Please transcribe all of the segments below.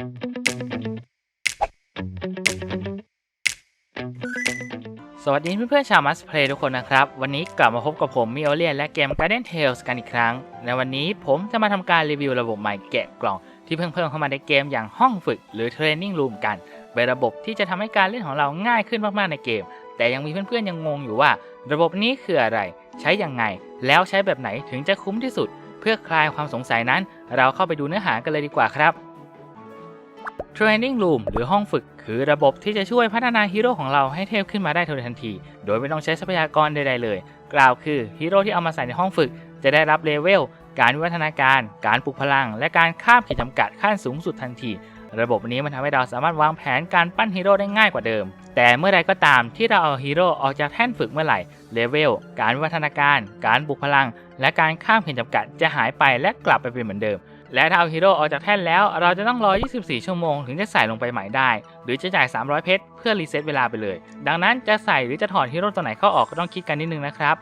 สวัสดีเพื่อนๆชาวมัสเพลย์ทุกคนนะครับ วันนี้กลับมาพบกับผมมิโอเลียนและเกม Garden Tales กันอีกครั้ง ในวันนี้ผมจะมาทำการรีวิวระบบใหม่แกะกล่อง ที่เพิ่งเพิ่มเข้ามาในเกมอย่างห้องฝึกหรือ Training Room กัน เป็นระบบที่จะทำให้การเล่นของเราง่ายขึ้นมากๆในเกม แต่ยังมีเพื่อนๆยังงงอยู่ว่า ระบบนี้คืออะไร ใช้ยังไง แล้วใช้แบบไหนถึงจะคุ้มที่สุด เพื่อคลายความสงสัยนั้น เราเข้าไปดูเนื้อหากันเลยดีกว่าครับ Training Room หรือห้องฝึก คือระบบที่จะช่วยพัฒนาฮีโร่ของเราให้เทพขึ้นมาได้ทันที โดยไม่ต้องใช้ทรัพยากรใดๆเลย กล่าวคือฮีโร่ที่เอามาใส่ในห้องฝึก จะได้รับเลเวล การวิวัฒนาการ การปลุกพลัง และการข้ามขีดจำกัดขั้นสูงสุดทันที ระบบนี้มันทำให้เราสามารถวางแผนการปั้นฮีโร่ได้ง่ายกว่าเดิม แต่เมื่อใดก็ตามที่เราเอาฮีโร่ออกจากแท่นฝึกเมื่อไหร่ เลเวล การวิวัฒนาการ การปลุกพลัง และการข้ามขีดจำกัดจะหายไปและกลับไปเป็นเหมือนเดิม และถ้าเอาฮีโร่ออกจากแท่นแล้ว เราจะต้องรอ 24 ชั่วโมงถึงจะใส่ลงไปใหม่ได้ หรือจะจ่าย 300 เพชรเพื่อรีเซ็ตเวลาไปเลย ดังนั้นจะใส่หรือจะถอดฮีโร่ตัวไหนเข้าออกก็ต้องคิดกันนิดนึงนะครับ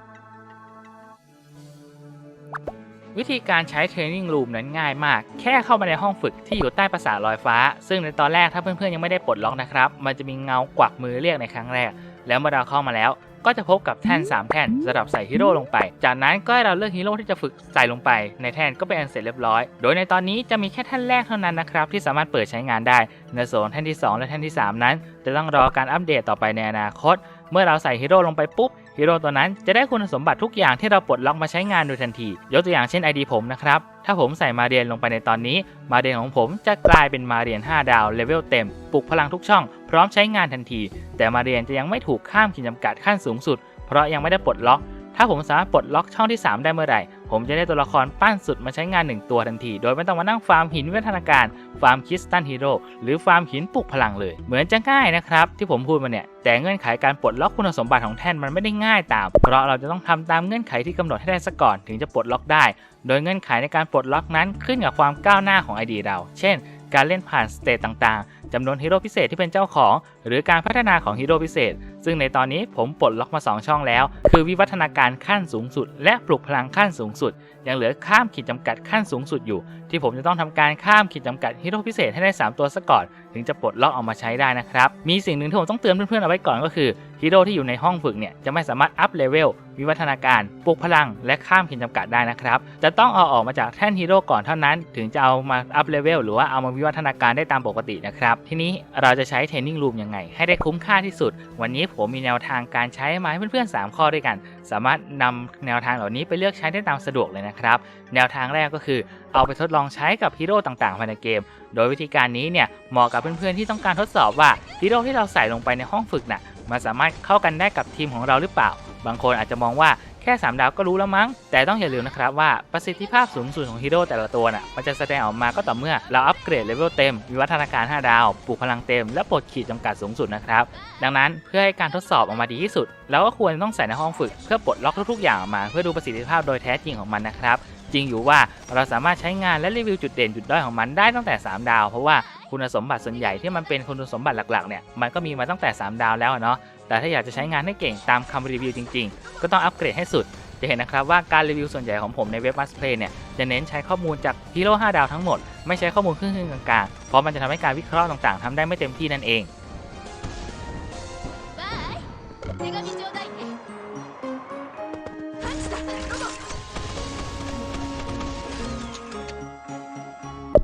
วิธีการใช้เทรนนิ่งรูมนั้นง่ายมาก แค่เข้ามาในห้องฝึกที่อยู่ใต้ปราสาทลอยฟ้า ซึ่งในตอนแรกถ้าเพื่อนๆยังไม่ได้ปลดล็อกนะครับ มันจะมีเงากวักมือเรียกในครั้งแรก แล้วเมื่อเราเข้ามาแล้ว ก็จะพบกับแท่น 3 แท่นสำหรับใส่ฮีโร่ลงไป จากนั้นก็ให้เราเลือกฮีโร่ที่จะฝึกใส่ลงไป ในแท่นก็เป็นอันเสร็จเรียบร้อย โดยในตอนนี้จะมีแค่แท่นแรกเท่านั้นนะครับที่สามารถเปิดใช้งานได้ ในส่วนแท่นที่ 2 และแท่นที่ 3 นั้น จะต้องรอการอัปเดตต่อไปในอนาคต เมื่อเราใส่ฮีโร่ลงไปปุ๊บ ฮีโร่ตัวนั้นจะได้คุณสมบัติทุกอย่างที่เราปลดล็อกมาใช้งานโดยทันที ยกตัวอย่างเช่น ID ผมนะครับ ถ้าผมใส่มาเรียนลงไปในตอนนี้ มาเรียนของผมจะกลายเป็นมาเรียน 5 ดาวเลเวลเต็ม ปลุกพลังทุกช่อง พร้อมใช้งานทันที แต่มาเรียนจะยังไม่ถูกข้ามขีดจำกัดขั้นสูงสุด เพราะยังไม่ได้ปลดล็อก ถ้าผมสามารถปลดล็อกช่องที่ 3 ได้เมื่อไหร่ ผมจะได้ตัวละครปั้นสุดมาใช้งาน 1 ตัวทันที โดยไม่ต้องมานั่งฟาร์มหินวิวันาการ ฟาร์มคริสตันฮีโร่หรือฟาร์มหินปลุกพลังเลย เหมือนจะง่ายนะครับ ที่ผมพูดมาเนี่ย แต่เงื่อนไขการปลดล็อกคุณสมบัติของแท่นมันไม่ได้ง่ายตาม เพราะเราจะต้องทำตามเงื่อนไขที่กำหนดให้ได้ซะก่อนถึงจะปลดล็อกได้ โดยเงื่อนไขในการปลดล็อกนั้นขึ้นกับความก้าวหน้าของไอเดียเรา เช่น การเล่นผ่านสเตจต่างๆจำนวนฮีโร่พิเศษที่เป็นเจ้าของหรือการพัฒนาของฮีโร่พิเศษ ซึ่งในตอนนี้ผมปลดล็อกมา 2 ช่องแล้ว คือวิวัฒนาการขั้นสูงสุด และปลุกพลังขั้นสูงสุด ยังเหลือข้ามขีดจำกัดขั้นสูงสุดอยู่ ที่ผมจะต้องทำการข้ามขีดจำกัดฮีโร่พิเศษให้ได้ 3 ตัวซะก่อน ถึงจะปลดล็อกออกมาใช้ได้นะครับ มีสิ่งหนึ่งที่ผมต้องเตือนเพื่อนๆเอาไว้ก่อนก็คือฮีโร่ที่อยู่ในห้องฝึกเนี่ยจะไม่สามารถอัพเลเวลวิวัฒนาการปลุกพลัง และข้ามขีดจำกัดได้นะครับ จะต้องเอาออกมาจากแท่นฮีโร่ก่อนเท่านั้น ถึงจะเอามาอัพเลเวลหรือว่าเอามาวิวัฒนาการได้ตามปกตินะครับ ทีนี้เราจะใช้เทรนนิ่งรูมยังไงให้ได้คุ้มค่าที่สุด วันนี้ผมมีแนวทางการใช้มาให้เพื่อนๆ 3 ข้อด้วยกัน สามารถนำแนวทางเหล่านี้ไปเลือกใช้ได้ตามสะดวกเลยนะครับ แนวทางแรกก็คือเอาไปทดลองใช้กับฮีโร่ต่างๆภายในเกม โดยวิธีการนี้เนี่ยเหมาะกับเพื่อนๆที่ต้องการทดสอบว่าฮีโร่ที่เราใส่ลงไปในห้องฝึกน่ะมันสามารถเข้ากันได้กับทีมของเราหรือเปล่า บางคนอาจจะมองว่า ค่ 3 ดาวก็รู้แล้วมั้ง แต่ต้องอย่าลืมนะครับว่าประสิทธิภาพสูงสุดของฮีโร่แต่ละตัวน่ะมันจะแสดงออกมาก็ต่อเมื่อเราอัปเกรดเลเวลเต็มวิวัฒนาการ 5 ดาวปลูกพลังเต็ม และปลดขีดจำกัดสูงสุดนะครับ ดังนั้นเพื่อให้การทดสอบออกมาดีที่สุดเราก็ควรต้องใส่ในห้องฝึกเพื่อปลดล็อกทุกๆอย่างออกมา เพื่อดูประสิทธิภาพโดยแท้จริงของมันนะครับจริงอยู่ว่าเราสามารถใช้งานและรีวิวจุดเด่นจุดด้อยของมันได้ตั้งแต่ 3 ดาว เพราะว่าคุณสมบัติส่วนใหญ่ที่มันเป็นคุณสมบัติหลักๆเนี่ยมันก็มีมาตั้งแต่ 3 ดาวแล้วเนาะ แต่ถ้าอยากจะใช้งานให้เก่งตามคำรีวิวจริงๆ ก็ต้องอัปเกรดให้สุด จะเห็นนะครับว่าการรีวิวส่วนใหญ่ของผมในเว็บมัสเพลเนี่ยจะเน้นใช้ข้อมูลจากฮีโร่5ดาวทั้งหมด ไม่ใช้ข้อมูลครึ่งๆกลางๆ เพราะมันจะทำให้การวิเคราะห์ต่างๆทำได้ไม่เต็มที่นั่นเอง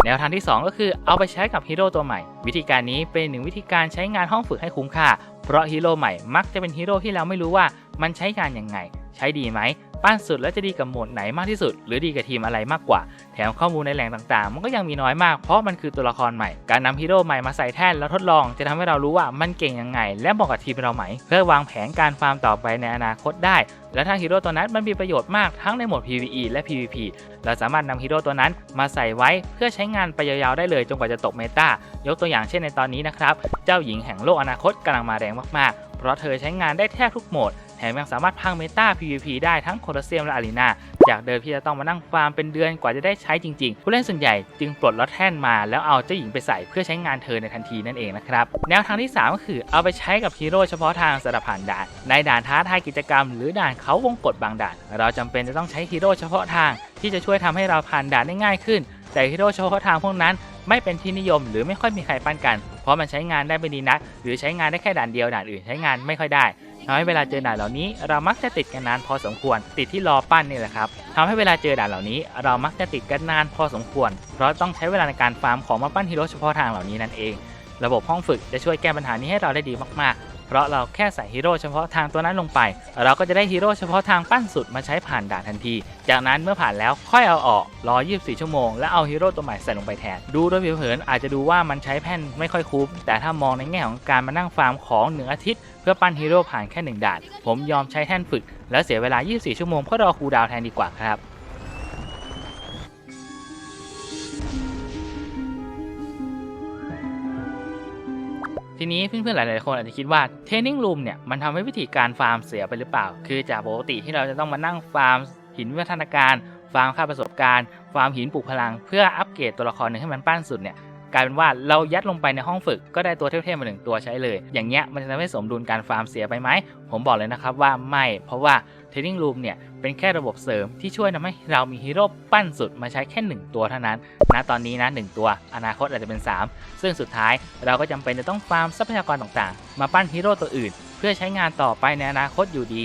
แนวทางที่ 2 ก็คือเอาไปใช้กับฮีโร่ตัวใหม่ วิธีการนี้เป็นหนึ่งวิธีการใช้งานห้องฝึกให้คุ้มค่า เพราะฮีโร่ใหม่มักจะเป็นฮีโร่ที่เราไม่รู้ว่ามันใช้งานยังไง ใช้ดีไหม ปั้นสุดแล้วจะดีกับโหมดไหนมากที่สุด หรือดีกับทีมอะไรมากกว่า แถมข้อมูลในแหล่งต่างๆ มันก็ยังมีน้อยมากเพราะมันคือตัวละครใหม่ การนำฮีโร่ใหม่มาใส่แท่นแล้วทดลองจะทำให้เรารู้ว่ามันเก่งยังไง และเหมาะกับทีมเราไหม เพื่อวางแผนการฟาร์มต่อไปในอนาคตได้ และถ้าฮีโร่ตัวนั้นมันมีประโยชน์มากทั้งในโหมด PVE และ PVP เราสามารถนำฮีโร่ตัวนั้นมาใส่ไว้เพื่อใช้งานไปยาวๆได้เลยจนกว่าจะตกเมตายกตัวอย่างเช่นในตอนนี้นะครับ เจ้าหญิงแห่งโลกอนาคตกำลังมาแรงมากๆ เพราะเธอใช้งานได้แทบทุกโหมด มยังสามารถพังเมตา PVP ได้ทั้งโคลอสเซียมและอารีนาจากเดิมที่จะต้องมานั่งฟาร์มเป็นเดือนกว่าจะได้ใช้จริง ๆ ผู้เล่นส่วนใหญ่จึงปลดล็อตแท่นมาแล้วเอาเจ้าหญิงไปใส่เพื่อใช้งานเธอในทันทีนั่นเองนะครับแนวทางที่ 3 ก็คือเอาไปใช้กับฮีโร่เฉพาะทางสำหรับผ่านด่านในด่านท้าทายกิจกรรม หรือด่านเขาวงกฏบางด่าน เราจำเป็นจะต้องใช้ฮีโร่เฉพาะทางที่จะช่วยทำให้เราผ่านด่านได้ง่ายขึ้น แต่ฮีโร่เฉพาะทางพวกนั้นไม่เป็นที่นิยมหรือไม่ค่อยมีใครปั้นกัน เพราะมันใช้งานได้ไม่ดีนัก หรือใช้งานได้แค่ด่านเดียวด่านอื่นใช้งานไม่ค่อยได้ทำให้เวลาเจอด่านเหล่านี้เรามักจะติดกันนานพอสมควร ติดที่รอปั้นนี่แหละครับทำให้เวลาเจอด่านเหล่านี้ เรามักจะติดกันนานพอสมควร เพราะต้องใช้เวลาในการฟาร์มของมาปั้นฮีโร่เฉพาะทางเหล่านี้นั่นเอง ระบบห้องฝึกจะช่วยแก้ปัญหานี้ให้เราได้ดีมากๆ เพราะเราแค่ใส่ฮีโร่เฉพาะทางตัวนั้นลงไป เราก็จะได้ฮีโร่เฉพาะทางปั้นสุดมาใช้ผ่านด่านทันที จากนั้นเมื่อผ่านแล้วค่อยเอาออกรอ 24 ชั่วโมง แล้วเอาฮีโร่ตัวใหม่ใส่ลงไปแทน ดูโดยผิวเผินอาจจะดูว่ามันใช้แผ่นไม่ค่อยคุ้ม แต่ถ้ามองในแง่ของการมานั่งฟาร์มของหนึ่งอาทิตย์เพื่อปั้นฮีโร่ผ่านแค่หนึ่งด่าน ผมยอมใช้แท่นฝึก แล้วเสียเวลา 24 ชั่วโมงเพื่อรอคูดาวแทนดีกว่าครับ ทีนี้เพื่อนๆหลายๆคนอาจจะคิดว่าเทนนิ่งรูมเนี่ยมันทำให้วิธีการฟาร์มเสียไปหรือเปล่า คือจากปกติที่เราจะต้องมานั่งฟาร์มหินวิวัฒนาการ ฟาร์มค่าประสบการณ์ ฟาร์มหินปลูกพลัง เพื่ออัปเกรดตัวละครหนึ่งให้มันปั้นสุดเนี่ย กลายเป็นว่าเรายัดลงไปในห้องฝึกก็ได้ตัวเทพๆมาหนึ่งตัวใช้เลย อย่างเงี้ยมันจะทำให้สมดุลการฟาร์มเสียไปไหม ผมบอกเลยนะครับว่าไม่ เพราะว่าเทรนนิ่งรูมเนี่ยเป็นแค่ระบบเสริมที่ช่วยทำให้เรามีฮีโร่ปั้นสุดมาใช้แค่หนึ่งตัวเท่านั้นณตอนนี้นะหนึ่งตัว อนาคตอาจจะเป็น 3 ซึ่งสุดท้ายเราก็จำเป็นจะต้องฟาร์มทรัพยากรต่างๆ มาปั้นฮีโร่ตัวอื่น เพื่อใช้งานต่อไปในอนาคตอยู่ดี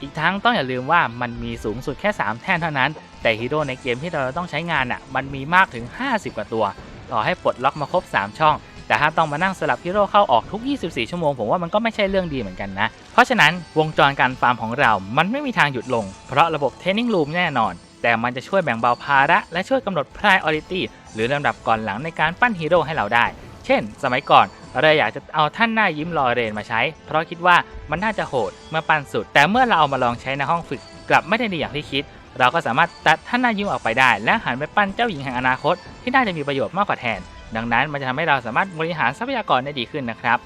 อีกทั้งต้องอย่าลืมว่ามันมีสูงสุดแค่ 3 แท่นเท่านั้น แต่ฮีโร่ในเกมที่เราต้องใช้งานอะมันมีมากถึง 50 กว่าตัว ต่อให้ปลดล็อกมาครบ 3 ช่อง แต่ถ้าต้องมานั่งสลับฮีโร่เข้าออกทุก 24 ชั่วโมง ผมว่ามันก็ไม่ใช่เรื่องดีเหมือนกันนะ เพราะฉะนั้นวงจรการฟาร์มของเรา มันไม่มีทางหยุดลง เพราะระบบเทนนิ่งรูมแน่นอน แต่มันจะช่วยแบ่งเบาภาระ และช่วยกำหนด priority หรือลำดับก่อนหลังในการปั้นฮีโร่ให้เราได้ เช่น สมัยก่อนเราอยากจะเอาท่านหน้ายิ้มลอเรนมาใช้ เพราะคิดว่ามันน่าจะโหดเมื่อปั้นสุด แต่เมื่อเราเอามาลองใช้ในห้องฝึกกลับไม่ได้ดีอย่างที่คิด เราก็สามารถตัดท่านนายิ้มออกไปได้ และหันไปปั้นเจ้าหญิงแห่งอนาคต ที่น่าจะมีประโยชน์มากกว่าแทน ดังนั้นมันจะทำให้เราสามารถบริหารทรัพยากรได้ดีขึ้นนะครับ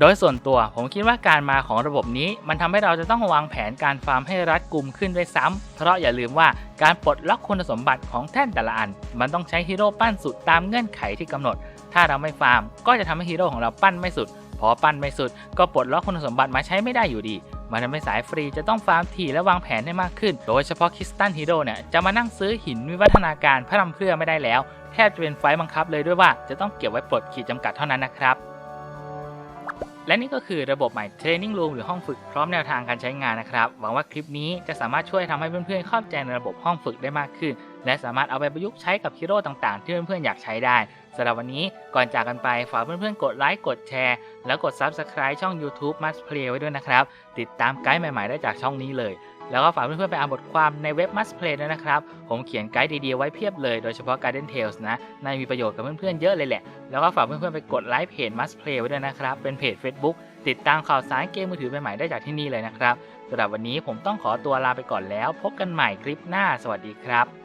โดยส่วนตัวผมคิดว่าการมาของระบบนี้ มันทำให้เราจะต้องวางแผนการฟาร์มให้รัดกุมขึ้นด้วยซ้ำเพราะอย่าลืมว่าการปลดล็อกคุณสมบัติของแท่นแต่ละอัน มันต้องใช้ฮีโร่ปั้นสุดตามเงื่อนไขที่กำหนด ถ้าเราไม่ฟาร์ม ก็จะทำให้ฮีโร่ของเราปั้นไม่สุด พอปั้นไม่สุดก็ปลดล็อกคุณสมบัติมาใช้ไม่ได้อยู่ดีมันทำให้สายฟรีจะต้องฟาร์มถี่และวางแผนได้มากขึ้น โดยเฉพาะคิสตันฮีโร่เนี่ยจะมานั่งซื้อหินวิวัฒนาการพระรำเพรื่อไม่ได้แล้ว แทบจะเป็นไฟล์บังคับเลยด้วยว่าจะต้องเก็บไว้ปลดขีดจำกัดเท่านั้นนะครับและนี่ก็คือระบบใหม่ Training Room หรือห้องฝึกพร้อมแนวทางการใช้งานนะครับ หวังว่าคลิปนี้จะสามารถช่วยทำให้เพื่อนๆเข้าใจในระบบห้องฝึกได้มากขึ้น และสามารถเอาไปประยุกต์ใช้กับฮีโร่ต่างๆ ที่เพื่อนๆอยากใช้ได้ สำหรับวันนี้ก่อนจากกันไปฝากเพื่อนๆ กดไลค์กดแชร์ แล้วกด Subscribe ช่อง YouTube Must Play ไว้ด้วยนะครับ ติดตามไกด์ใหม่ๆ ได้จากช่องนี้เลย แล้วก็ฝากเพื่อนๆ ไปอ่านบทความในเว็บ Must Play ด้วยนะครับ ผมเขียนไกด์ดีๆ ไว้เพียบเลยโดยเฉพาะ Garden Tales นะน่าจะมีประโยชน์กับเพื่อนๆ เยอะเลยแหละ แล้วก็ฝากเพื่อนๆ ไปกดไลค์เพจ Must Play ไว้ด้วยนะครับ เป็นเพจ Facebook ติดตามข่าวสารเกมมือถือใหม่ๆ ได้จากที่นี่เลยนะครับสำหรับวันนี้ผมต้องขอตัวลาไปก่อนแล้ว พบกันใหม่คลิปหน้า สวัสดีครับ